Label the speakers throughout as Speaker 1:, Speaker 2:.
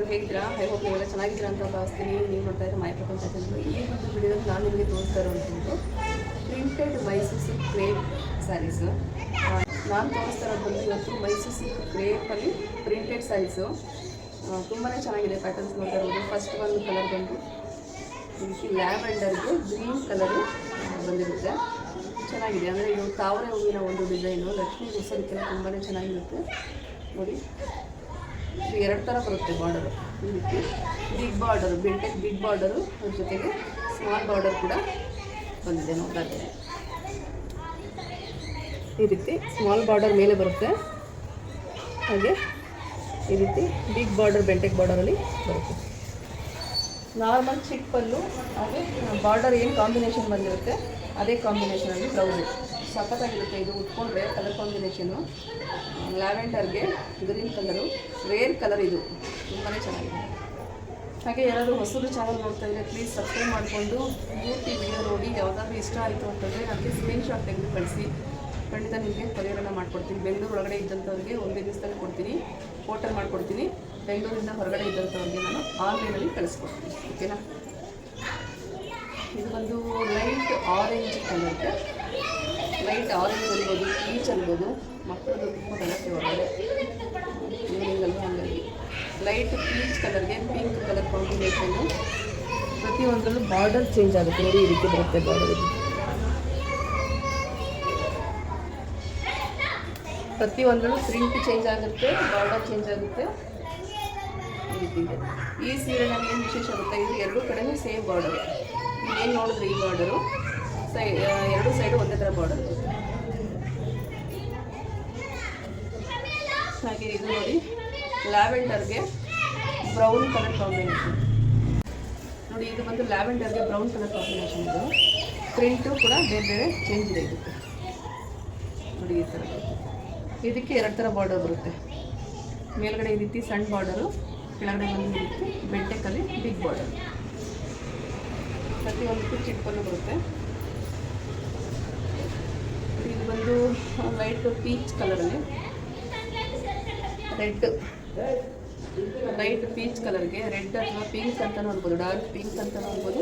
Speaker 1: ಎಲ್ಲರೂ ಹೇಗಿದ್ದೀರಾ I hope ನೀವೆಲ್ಲ ಚೆನ್ನಾಗಿದ್ದೀರಾ ಅಂತ ಭಾವಿಸ್ತೀನಿ. ನೀವು ನೋಡ್ತಾ ಇರೋ ಮೈ ಪ್ರಪಂಚ ಈ ಒಂದು ವಿಡಿಯೋ ನಾನು ನಿಮಗೆ ತೋರಿಸ್ತಾ ಇರೋವಂಥದ್ದು printed Mysore silk crepe sarees ನಾನು ತೋರಿಸ್ತಾ ಇರೋದು ಇವತ್ತು ಮೈಸೂರು ಸಿಲ್ಕ್ ಕ್ರೇಪಲ್ಲಿ ಪ್ರಿಂಟೆಡ್ ಸ್ಯಾರೀಸು ತುಂಬಾ ಚೆನ್ನಾಗಿದೆ ಪ್ಯಾಟರ್ನ್ಸ್ ನೋಡ್ತಾ ಇರೋದು. ಫಸ್ಟ್ ಒಂದು ಕಲರ್ ಬಂದು ಇದಕ್ಕೆ ಲ್ಯಾವೆಂಡರ್ಗೆ ಗ್ರೀನ್ ಕಲರು ಬಂದಿರುತ್ತೆ. ಚೆನ್ನಾಗಿದೆ. ಅಂದರೆ ಇದು ತಾವರೆ ಹೂವಿನ ಒಂದು ಡಿಸೈನು ಲಕ್ಷ್ಮೀ ಹೆಸರಿಕೆಲ್ಲ ತುಂಬಾ ಚೆನ್ನಾಗಿರುತ್ತೆ. ನೋಡಿ. ಎರಡು ಥರ ಬರುತ್ತೆ ಬಾರ್ಡರು ರೀತಿ ಬಿಗ್ ಬಾರ್ಡರು ಬಿಲ್ಟೆಕ್ ಬಿಗ್ ಬಾರ್ಡರು ಅದ್ರ ಜೊತೆಗೆ ಸ್ಮಾಲ್ ಬಾರ್ಡರ್ ಕೂಡ ಬಂದಿದೆ ನೋಡ್ತಾ ಇದ್ದೀನಿ ಈ ರೀತಿ ಸ್ಮಾಲ್ ಬಾರ್ಡರ್ ಮೇಲೆ ಬರುತ್ತೆ. ಹಾಗೆ ಈ ರೀತಿ ಬಿಗ್ ಬಾರ್ಡರ್ ಬೆಂಟೆಕ್ ಬಾರ್ಡರಲ್ಲಿ ಬರುತ್ತೆ. ನಾರ್ಮಲ್ ಚಿಕ್ಕ ಪಲ್ಲು ಹಾಗೆ ಬಾರ್ಡರ್ ಏನು ಕಾಂಬಿನೇಷನ್ ಬಂದಿರುತ್ತೆ, ಅದೇ ಕಾಂಬಿನೇಷನಲ್ಲಿ ಬ್ಲೌಸು ಸಖತ್ತಾಗಿರುತ್ತೆ ಇದು ಉಟ್ಕೊಂಡ್ರೆ ಕಲರ್ ಕಾಂಬಿನೇಷನು ಲ್ಯಾವೆಂಡರ್ಗೆ ಗ್ರೀನ್ ಕಲರು, ರೇರ್ ಕಲರ್ ಇದು. ತುಂಬಾ ಚೆನ್ನಾಗಿದೆ. ಹಾಗೆ ಯಾರಾದರೂ ಹೊಸದು ಚಾನಲ್ ನೋಡ್ತಾ ಇದ್ದರೆ ಪ್ಲೀಸ್ ಸಬ್ಸ್ಕ್ರೈಬ್ ಮಾಡಿಕೊಂಡು ಪೂರ್ತಿ ವಿಡಿಯೋ ನೋಡಿ. ಯಾವುದಾದ್ರೂ ಇಷ್ಟ ಆಯಿತು ಅಂತಂದರೆ ನನಗೆ ಸ್ಕ್ರೀನ್ ಶಾಟ್ ತೆಗೆದು ಕಳಿಸಿ ಖಂಡಿತ ನಿಮಗೆ ಪರಿಹಾರನ ಮಾಡಿಕೊಡ್ತೀನಿ. ಬೆಂಗಳೂರು ಒಳಗಡೆ ಇದ್ದಂಥವ್ರಿಗೆ ಒಂದೇ ದಿವಸದಲ್ಲಿ ಕೊಡ್ತೀನಿ. ಹೋಟೆಲ್ ಮಾಡಿಕೊಡ್ತೀನಿ. ಬೆಂಗಳೂರಿಂದ ಹೊರಗಡೆ ಇದ್ದಂಥವ್ರಿಗೆ ನಾನು ಆನ್ಲೈನಲ್ಲಿ ಕಳಿಸ್ಕೊಡ್ತೀನಿ. ಓಕೆನಾ? ಇದು ಬಂದು ಲೈಟ್ ಆರೆಂಜ್ ಕಲರ್ಗೆ ಲೈಟ್ ಆರೆಂಜ್ ಅನ್ಬೋದು ಪೀಚ್ ಅನ್ಬೋದು ಮಕ್ಕಳದ್ದು ತುಂಬ ಹೊರಗಡೆ ಈವ್ನಿಂಗಲ್ಲಿ ಹಂಗಾಗಿ ಲೈಟ್ ಪೀಚ್ ಕಲರ್ಗೆ ಪಿಂಕ್ ಕಲರ್ ಕಾಂಬಿನೇಷನ್ನು ಪ್ರತಿಯೊಂದರಲ್ಲೂ ಬಾರ್ಡರ್ ಚೇಂಜ್ ಆಗುತ್ತೆ. ನೋಡಿ ಈ ರೀತಿ ಬರುತ್ತೆ ಬಾರ್ಡರ್ ಪ್ರತಿಯೊಂದರಲ್ಲೂ ಪ್ರಿಂಟ್ ಚೇಂಜ್ ಆಗುತ್ತೆ ಬಾರ್ಡರ್ ಚೇಂಜ್ ಆಗುತ್ತೆ. ಈ ರೀತಿ ಈ ಸೀರೆನಲ್ಲಿ ಏನು ವಿಶೇಷ ಆಗುತ್ತೆ ಇದು ಎರಡೂ ಕಡೆಯೂ ಸೇಮ್ ಬಾರ್ಡರ್ ಏನು ನೋಡಿದ್ರೆ ಈ ಬಾರ್ಡರು ಸೈ ಎರಡು ಸೈಡು ಒಂದೇ ಥರ ಬಾರ್ಡರ್ ಹಾಗೆ ಇದು ನೋಡಿ, ಲ್ಯಾವೆಂಡರ್ಗೆ ಬ್ರೌನ್ ಕಲರ್ ಕಾಂಬಿನೇಷನ್ ನೋಡಿ, ಇದು ಬಂದು ಲ್ಯಾವೆಂಡರ್ಗೆ ಬ್ರೌನ್ ಕಲರ್ ಕಾಂಬಿನೇಷನ್ ಇದು. ಪ್ರಿಂಟು ಕೂಡ ಬೇರೆ ಬೇರೆ ಚೇಂಜ್ ಇದೆ ಇದಕ್ಕೆ. ನೋಡಿ, ಈ ಥರ ಇದಕ್ಕೆ ಎರಡು ಥರ ಬಾರ್ಡರ್ ಬರುತ್ತೆ. ಮೇಲ್ಗಡೆ ಈ ರೀತಿ ಸಣ್ಣ ಬಾರ್ಡರು ಕೆಳಗಡೆ ಬಂದು ಬೆಂಟೆಕಲ್ಲಿ ಬಿಗ್ ಬಾರ್ಡರ್ ಪ್ರತಿಯೊಂದಕ್ಕೂ ಚಿಕ್ಕ ಬರುತ್ತೆ ಇದು ಬಂದು ಲೈಟ್ ಪೀಚ್ ಕಲರಲ್ಲಿ ರೆಡ್ ಲೈಟ್ ಪೀಚ್ ಕಲರ್ಗೆ ರೆಡ್ ಅಥವಾ ಪಿಂಕ್ ಅಂತಲೂ ಅನ್ಬೋದು ಡಾರ್ಕ್ ಪಿಂಕ್ ಅಂತಲೂ ಅನ್ಬೋದು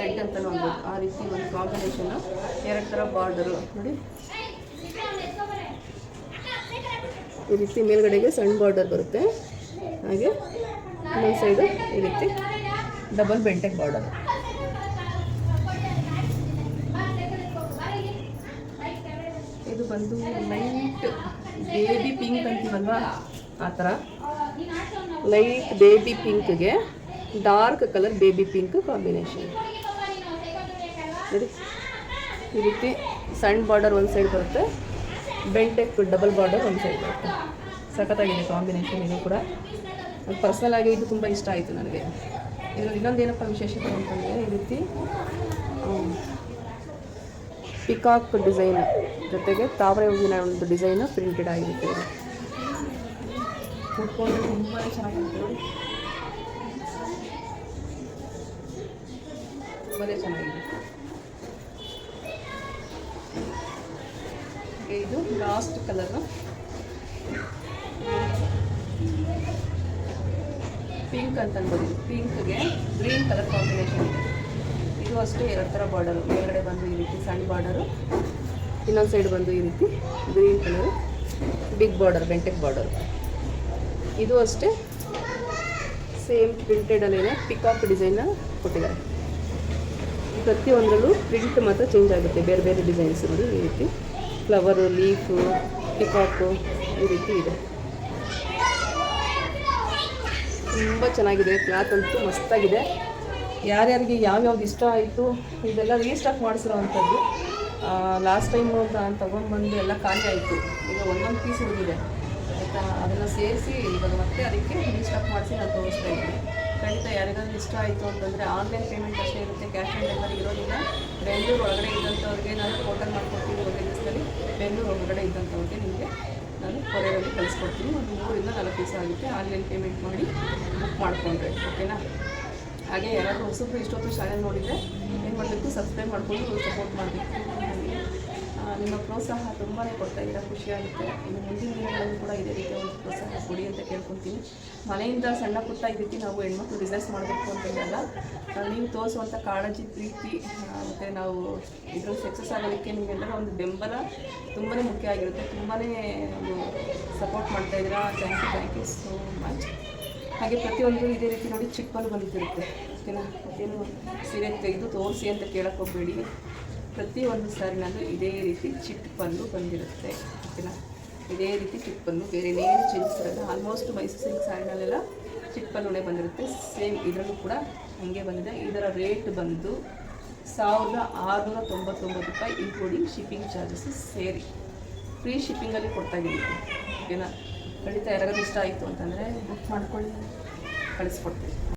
Speaker 1: ರೆಡ್ ಅಂತಲೂ ಅನ್ಬೋದು ಆ ರೀತಿ ಒಂದು ಕಾಂಬಿನೇಷನ್ ಎರಡು ಥರ ಬಾರ್ಡರು ನೋಡಿ. ಈ ರೀತಿ ಮೇಲ್ಗಡೆಗೆ ಸಣ್ಣ ಬಾರ್ಡರ್ ಬರುತ್ತೆ. ಹಾಗೆ ಇನ್ನೊಂದು ಸೈಡು ಈ ರೀತಿ ಡಬಲ್ ಬೆಂಟೆಕ್ ಬಾರ್ಡರ್ ಇದು ಬಂದು ಲೈಟ್ ಬೇಬಿ ಪಿಂಕ್ ಅಂತೀವಲ್ವಾ? ಆ ಥರ. Light baby ಪಿಂಕ್ಗೆ dark colour baby pink combination. ಈ ರೀತಿ ಸಣ್ಣ ಬಾರ್ಡರ್ ಒಂದು ಸೈಡ್ ಬರುತ್ತೆ ಬೆಲ್ಟೆಕ್ ಡಬಲ್ ಬಾರ್ಡರ್ ಒಂದು ಸೈಡ್ ಬರುತ್ತೆ. ಸಖತ್ತಾಗಿದೆ ಕಾಂಬಿನೇಷನ್ ಇದು ಕೂಡ. ಪರ್ಸನಲ್ ಆಗಿ ಇದು ತುಂಬ ಇಷ್ಟ ಆಯಿತು ನನಗೆ. ಇದರಲ್ಲಿ ಇನ್ನೊಂದು ಏನಪ್ಪ ವಿಶೇಷತೆ ಅಂತಂದರೆ ಈ ರೀತಿ ಪಿಕಾಕ್ ಡಿಸೈನ್ ಜೊತೆಗೆ ತಾವರೆ ಹೂವಿನ ಒಂದು ಡಿಸೈನು ಪ್ರಿಂಟೆಡ್ ಆಗಿರುತ್ತೆ. ತುಂಬಾ ಚೆನ್ನಾಗಿದೆ. ಇದು ಲಾಸ್ಟ್ ಕಲರ್ ಪಿಂಕ್ ಅಂತ ಅನ್ಬೋದು ಪಿಂಕ್ಗೆ ಗ್ರೀನ್ ಕಲರ್ ಕಾಂಬಿನೇಷನ್ ಅಷ್ಟೇ ಎರಡು ಥರ ಬಾರ್ಡರು ಮೇಲ್ಗಡೆ ಬಂದು ಈ ರೀತಿ ಸಣ್ಣ ಬಾರ್ಡರು ಇನ್ನೊಂದು ಸೈಡ್ ಬಂದು ಈ ರೀತಿ ಗ್ರೀನ್ ಕಲರು ಬಿಗ್ ಬಾರ್ಡರ್ ಬೆಂಟೆಕ್ ಬಾರ್ಡರ್ ಇದು ಅಷ್ಟೇ ಸೇಮ್ ಪ್ರಿಂಟೆಡಲ್ಲೇ ಪಿಕಾಕ್ ಡಿಸೈನ್ನ ಕೊಟ್ಟಿದ್ದಾರೆ. ಪ್ರತಿಯೊಂದರಲ್ಲೂ ಪ್ರಿಂಟ್ ಮಾತ್ರ ಚೇಂಜ್ ಆಗುತ್ತೆ. ಬೇರೆ ಬೇರೆ ಡಿಸೈನ್ಸ್ ನೋಡಿ ಈ ರೀತಿ ಫ್ಲವರು ಲೀಫು ಪಿಕಾಕು ಈ ರೀತಿ ಇದೆ. ತುಂಬ ಚೆನ್ನಾಗಿದೆ. ಕ್ಲಾತ್ ಅಂತೂ ಮಸ್ತಾಗಿದೆ. ಯಾರ್ಯಾರಿಗೆ ಯಾವ್ಯಾವ್ದು ಇಷ್ಟ ಆಯಿತು, ಇದೆಲ್ಲ ರೀಸ್ಟಾಕ್ ಮಾಡಿಸಿರೋ ಅಂಥದ್ದು ಲಾಸ್ಟ್ ಟೈಮು ನಾನು ತೊಗೊಂಡ್ಬಂದು ಎಲ್ಲ ಖಾಲಿ ಆಯಿತು. ಈಗ ಒಂದೊಂದು ಪೀಸ್ ಉಳಿದಿದೆ. ಆಯಿತಾ? ಅದನ್ನು ಸೇರಿಸಿ ಇವಾಗ ಮತ್ತೆ ಅದಕ್ಕೆ ರೀಸ್ಟಾಕ್ ಮಾಡಿಸಿ ನಾನು ತೋರಿಸ್ತಾ ಇದ್ದೀನಿ. ಖಂಡಿತ ಯಾರಿಗಾದ್ರೂ ಇಷ್ಟ ಆಯಿತು ಅಂತಂದರೆ ಆನ್ಲೈನ್ ಪೇಮೆಂಟ್ ಅಷ್ಟೇ ಇರುತ್ತೆ. ಕ್ಯಾಶ್ ಆನ್ ಡೆಲಿವರಿ ಇರೋದಿಲ್ಲ. ಬೆಂಗಳೂರು ಒಳಗಡೆ ಇದ್ದಂಥವ್ರಿಗೆ ನಾನು ಹೋಟೆಲ್ ಮಾಡ್ಕೊಡ್ತೀನಿ ಒಂದೇ ದಿವಸದಲ್ಲಿ ಬೆಂಗಳೂರು ಒಳಗಡೆ ಇದ್ದಂಥವ್ರಿಗೆ ನಿಮಗೆ ನಾನು ಕೊರಿಯರಲ್ಲಿ ಕಳಿಸ್ಕೊಡ್ತೀನಿ. ಒಂದು ಮೂರಿಂದ ನಾಲ್ಕು ದಿವಸ ಆಗುತ್ತೆ ಆನ್ಲೈನ್ ಪೇಮೆಂಟ್ ಮಾಡಿ ಬುಕ್ ಮಾಡಿಕೊಂಡ್ರೆ. ಓಕೆನಾ ಹಾಗೆ ಯಾರಾದರೂ ಹೊಸಬ್ರು ಇಷ್ಟೊತ್ತು ಶಾಲೆ ನೋಡಿದರೆ ಏನು ಮಾಡಬೇಕು? ಸಬ್ಸ್ಕ್ರೈಬ್ ಮಾಡಿಕೊಂಡು ಸಪೋರ್ಟ್ ಮಾಡಬೇಕು. ನಿಮ್ಮ ಪ್ರೋತ್ಸಾಹ ತುಂಬಾ ಕೊಡ್ತಾ ಇದ್ದೀರಾ, ಖುಷಿಯಾಗುತ್ತೆ. ಇನ್ನು ಮುಂದಿನ ದಿನಗಳಲ್ಲಿ ಕೂಡ ಇದೇ ರೀತಿಯ ಒಂದು ಪ್ರೋತ್ಸಾಹ ಕೊಡಿ ಅಂತ ಕೇಳ್ಕೊತೀನಿ. ಮನೆಯಿಂದ ಸಣ್ಣ ಪುಟ್ಟ ರೀತಿ ನಾವು ಹೆಣ್ಮಕ್ಳು ಬಿಸ್ನೆಸ್ ಮಾಡಬೇಕು ಅಂತಂದಲ್ಲ ನೀವು ತೋರಿಸುವಂಥ ಕಾಳಜಿ, ಪ್ರೀತಿ ಮತ್ತು ನಾವು ಇದರಲ್ಲಿ ಸಕ್ಸಸ್ ಆಗೋದಕ್ಕೆ ನಿಮ್ಮೆಲ್ಲರ ಒಂದು ಬೆಂಬಲ ತುಂಬಾ ಮುಖ್ಯ ಆಗಿರುತ್ತೆ. ತುಂಬಾ ಸಪೋರ್ಟ್ ಮಾಡ್ತಾ ಇದ್ದೀರಾ. Thank you thank you so much ಹಾಗೆ ಪ್ರತಿಯೊಂದು ಇದೇ ರೀತಿ ನೋಡಿ ಚಿಪ್ಪಲು ಬಂದಿರುತ್ತೆ. ಓಕೆನಾ? ಏನು ಸೀರೆ ತೆಗೆದು ತೋರಿಸಿ ಅಂತ ಕೇಳಕ್ಕೆ ಹೋಗಬೇಡಿ. ಪ್ರತಿಯೊಂದು ಸಾರಿನಲ್ಲೂ ಇದೇ ರೀತಿ ಚಿಟ್ಪಲ್ಲು ಬಂದಿರುತ್ತೆ. ಓಕೆನಾ? ಇದೇ ರೀತಿ ಚಿಪ್ಪನ್ನು ಪಲ್ಲು ಬೇರೆ ಏನು ಚೇಂಜಸ್ ಇರಲ್ಲ. ಆಲ್ಮೋಸ್ಟ್ ಮೈಸೂರು ಸಿಲ್ಕ್ ಸ್ಯಾರಿನಲ್ಲೆಲ್ಲ ಚಿಟ್ಪಲ್ಲುನೇ ಬಂದಿರುತ್ತೆ. ಸೇಮ್ ಇದರಲ್ಲೂ ಕೂಡ ಹಾಗೆ ಬಂದಿದೆ. ಇದರ ರೇಟ್ ಬಂದು ಸಾವಿರದ ಆರುನೂರ ತೊಂಬತ್ತೊಂಬತ್ತು ರೂಪಾಯಿ ಇನ್ಕ್ಲೂಡಿಂಗ್ ಶಿಪ್ಪಿಂಗ್ ಚಾರ್ಜಸ್ ಸೇರಿ. ಫ್ರೀ ಶಿಪ್ಪಿಂಗಲ್ಲಿ ಕೊಡ್ತಾ ಓಕೆನಾ? ಖಂಡಿತ ಯಾರಿಗಾದ್ರೂ ಇಷ್ಟ ಆಯಿತು ಅಂತಂದರೆ ಬುಕ್ ಮಾಡ್ಕೊಳ್ಳಿ. ಕಳಿಸ್ಕೊಡ್ತೀವಿ